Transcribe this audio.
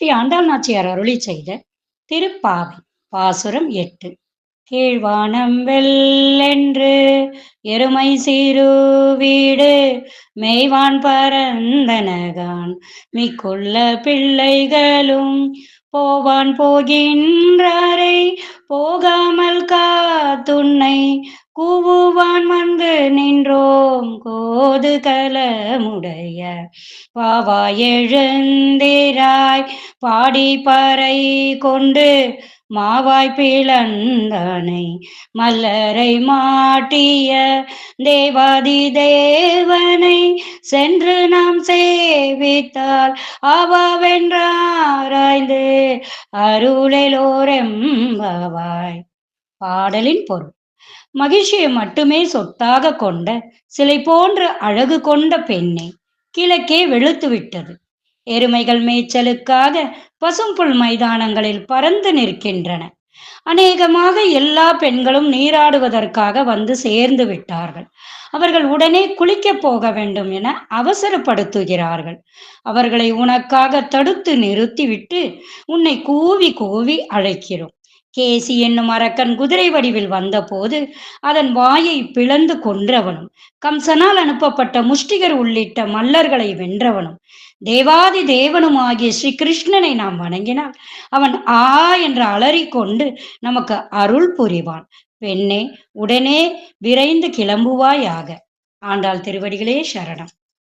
ஸ்ரீ ஆண்டாள் நாச்சியார் அருளி செய்த திருப்பாவை பாசுரம் எட்டு. கீழ்வானம் வெள்ளென்று எருமை சிறு வீடு மெய்வான் பரந்தனகான். மிக்குள்ள பிள்ளைகளும் போவான் போகின்றாரை போகாமல் காத்துன்னை கூவுவான் வந்து நின்றோம் கோது கலமுடைய. பாவா எழுந்திராய் பாடி பறை கொண்டு மாவாய் பிளந்தானை. மல்லரை மாட்டிய தேவாதி தேவனை சென்று நாம் சேவித்தால் அவாவென்றாராய்ந்து அருளெலோரெம்பவாய் பாடலின் பொருள். மகிழ்ச்சியை மட்டுமே சொத்தாக கொண்ட சிலை போன்ற அழகு கொண்ட பெண்ணை கிழக்கே வெளுத்து விட்டது. எருமைகள் மேய்ச்சலுக்காக பசும்புல் மைதானங்களில் பறந்து நிற்கின்றன. அநேகமாக எல்லா பெண்களும் நீராடுவதற்காக வந்து சேர்ந்து விட்டார்கள். அவர்கள் உடனே குளிக்கப் போக வேண்டும் என அவசரப்படுத்துகிறார்கள். அவர்களை உனக்காக தடுத்து நிறுத்திவிட்டு உன்னை கூவி கூவி அழைக்கிறோம். கேசி என்னும் அரக்கன் குதிரை வடிவில் வந்தபோது அதன் வாயை பிளந்து கொன்றவனும் கம்சனால் அனுப்பப்பட்ட முஷ்டிகர் உள்ளிட்ட மல்லர்களை வென்றவனும் தேவாதி தேவனும் ஆகிய ஸ்ரீ கிருஷ்ணனை நாம் வணங்கினால் அவன் ஆ என்று அலறிக்கொண்டு நமக்கு அருள் புரிவான். பெண்ணே உடனே விரைந்து கிளம்புவாயாக. ஆண்டாள் திருவடிகளே சரணம்.